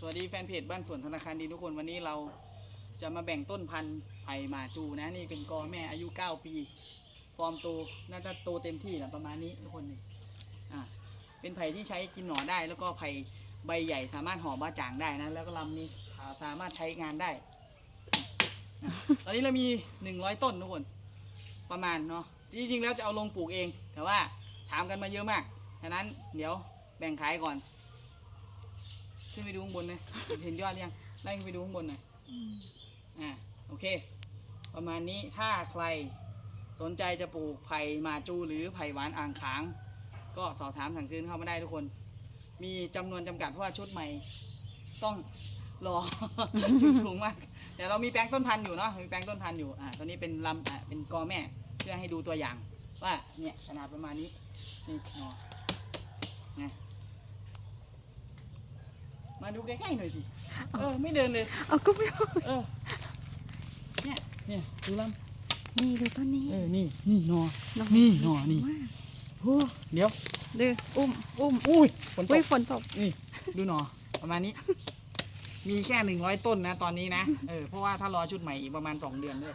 สวัสดีแฟนเพจบ้านสวนธนาคารดีทุกคนวันนี้เราจะมาแบ่งต้นพันธุ์ไผ่หมาจูนะนี่เป็นกอแม่อายุ 9 ปี ฟอร์มโตน่าจะโตเต็มที่แหละประมาณนี้ทุกคนนี่อ่าเป็นไผ่ที่ใช้กินหน่อได้ แล้วก็ไผ่ใบใหญ่สามารถห่อบ้าจ่างได้นะแล้วก็ลำนี้สามารถใช้งานได้อตอนนี้เรามี 100 ต้นทุกคนประมาณเนาะจริงๆแล้วจะเอาลงปลูกเอง แต่ว่าถามกันมาเยอะมากฉะนั้นเดี๋ยวแบ่งขายก่อน ขึ้นไปดูข้างบนเลยเห็นยอดยังไล่ขึ้นไปดูข้างบนหน่อยอ่าโอเค ประมาณนี้ถ้าใครสนใจจะปลูกไผ่หมาจูหรือไผ่หวานอ่างขาง ก็สอบถามสั่งซื้อเข้ามาได้ทุกคน มีจำนวนจำกัดเพราะว่าชุดใหม่ ต้องรอชุดสูงมากเดี๋ยวเรามีแปลงต้นพันธุ์อยู่เนาะมีแปลงต้นพันธุ์อยู่อ่าตอนนี้เป็นลำอ่าเป็นกอแม่เพื่อให้ดูตัวอย่าง ว่าเนี่ยขนาดประมาณนี้นี่หนอนะ มาดูใกล้ๆหน่อยสิ เออไม่เดินเลย เอาก็ไม่เอาเออ เนี่ย เนี่ยดูลนี่ดูต้นนี้ำเออ นี่ นี่หนอน้องนี่หน่อนี่ใหญ่มากโอ้เดี๋ยว ดูอุ้มอุ้มอุ้ยฝนตอุ้ยก ฝนตกนี่ ดูหนอ ประมาณนี้ มีแค่หนึ่งร้อยต้นนะ ตอนนี้นะ เออ เพราะว่าถ้ารอชุดใหม่อีกประมาณสองเดือนด้วย